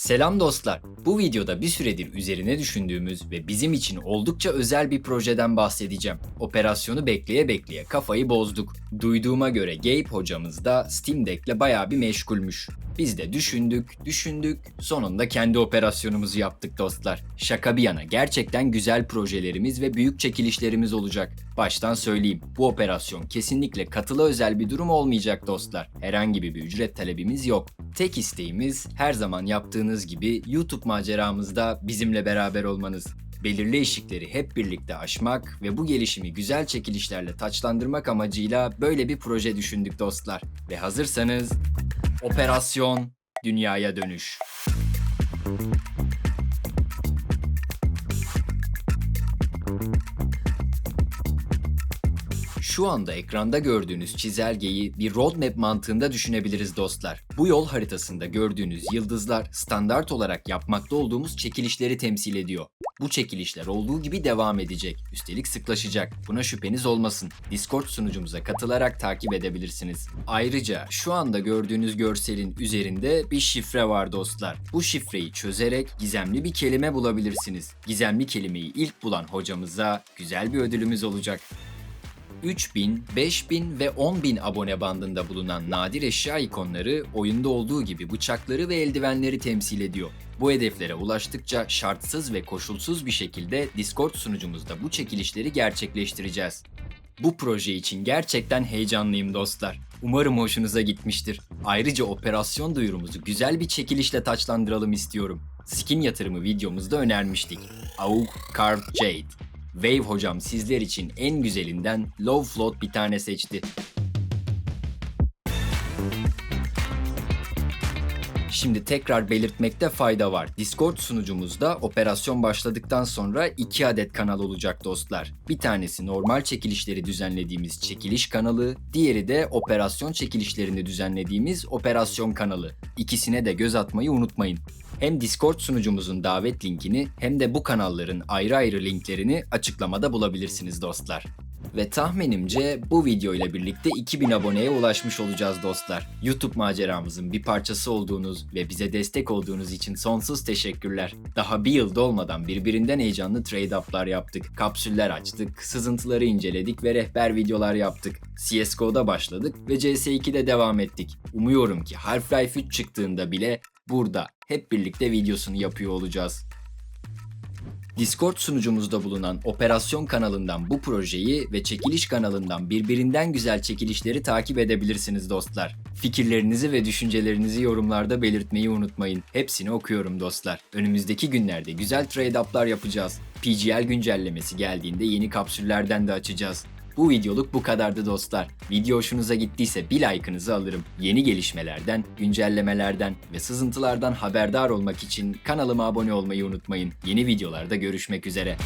Selam dostlar. Bu videoda bir süredir üzerine düşündüğümüz ve bizim için oldukça özel bir projeden bahsedeceğim. Operasyonu bekleye bekleye kafayı bozduk. Duyduğuma göre Gabe hocamız da Steam Deck'le bayağı bir meşgulmüş. Biz de düşündük, düşündük, sonunda kendi operasyonumuzu yaptık dostlar. Şaka bir yana gerçekten güzel projelerimiz ve büyük çekilişlerimiz olacak. Baştan söyleyeyim, bu operasyon kesinlikle katıla özel bir durum olmayacak dostlar. Herhangi bir ücret talebimiz yok. Tek isteğimiz her zaman yaptığınız gibi YouTube maceramızda bizimle beraber olmanız. Belirli eşikleri hep birlikte aşmak ve bu gelişimi güzel çekilişlerle taçlandırmak amacıyla böyle bir proje düşündük dostlar. Ve hazırsanız Operasyon Dünyaya Dönüş. Şu anda ekranda gördüğünüz çizelgeyi bir roadmap mantığında düşünebiliriz dostlar. Bu yol haritasında gördüğünüz yıldızlar standart olarak yapmakta olduğumuz çekilişleri temsil ediyor. Bu çekilişler olduğu gibi devam edecek. Üstelik sıklaşacak. Buna şüpheniz olmasın. Discord sunucumuza katılarak takip edebilirsiniz. Ayrıca şu anda gördüğünüz görselin üzerinde bir şifre var dostlar. Bu şifreyi çözerek gizemli bir kelime bulabilirsiniz. Gizemli kelimeyi ilk bulan hocamıza güzel bir ödülümüz olacak. 3000, 5000 ve 10000 abone bandında bulunan nadir eşya ikonları oyunda olduğu gibi bıçakları ve eldivenleri temsil ediyor. Bu hedeflere ulaştıkça şartsız ve koşulsuz bir şekilde Discord sunucumuzda bu çekilişleri gerçekleştireceğiz. Bu proje için gerçekten heyecanlıyım dostlar. Umarım hoşunuza gitmiştir. Ayrıca operasyon duyurumuzu güzel bir çekilişle taçlandıralım istiyorum. Skin yatırımı videomuzda önermiştik. AUG Carved Jade. Wave hocam sizler için en güzelinden low float bir tane seçti. Şimdi tekrar belirtmekte fayda var. Discord sunucumuzda operasyon başladıktan sonra iki adet kanal olacak dostlar. Bir tanesi normal çekilişleri düzenlediğimiz çekiliş kanalı, diğeri de operasyon çekilişlerini düzenlediğimiz operasyon kanalı. İkisine de göz atmayı unutmayın. Hem Discord sunucumuzun davet linkini hem de bu kanalların ayrı ayrı linklerini açıklamada bulabilirsiniz dostlar. Ve tahminimce bu video ile birlikte 2000 aboneye ulaşmış olacağız dostlar. YouTube maceramızın bir parçası olduğunuz ve bize destek olduğunuz için sonsuz teşekkürler. Daha bir yıl dolmadan birbirinden heyecanlı trade-up'lar yaptık, kapsüller açtık, sızıntıları inceledik ve rehber videolar yaptık. CSGO'da başladık ve CS2'de devam ettik. Umuyorum ki Half-Life 3 çıktığında bile burada hep birlikte videosunu yapıyor olacağız. Discord sunucumuzda bulunan operasyon kanalından bu projeyi ve çekiliş kanalından birbirinden güzel çekilişleri takip edebilirsiniz dostlar. Fikirlerinizi ve düşüncelerinizi yorumlarda belirtmeyi unutmayın. Hepsini okuyorum dostlar. Önümüzdeki günlerde güzel trade-up'lar yapacağız. PGL güncellemesi geldiğinde yeni kapsüllerden de açacağız. Bu videoluk bu kadardı dostlar. Video hoşunuza gittiyse bir like'ınızı alırım. Yeni gelişmelerden, güncellemelerden ve sızıntılardan haberdar olmak için kanalıma abone olmayı unutmayın. Yeni videolarda görüşmek üzere.